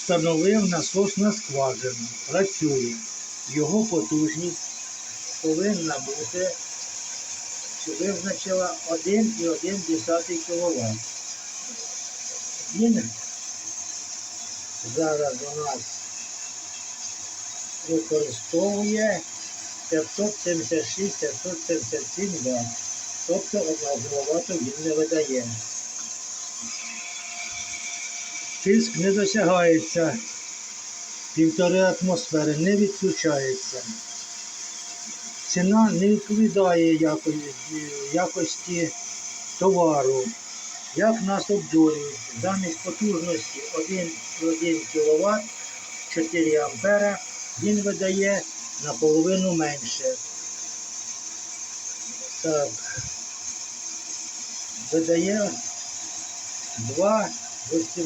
встановив насос на скважину. Працює. Його потужність повинна бути, що визначила 1,1 кВт. Він зараз у нас використовує 576-577 Вт. Тобто 1 кВт він не видає. Тиск не досягається півтори атмосфери, не відключається. Ціна не відповідає яко- якості товару. Як нас обдурюють, замість потужності 1,1 кВт 4 ампера він видає наполовину менше. Так. Видає 2, বুঝছি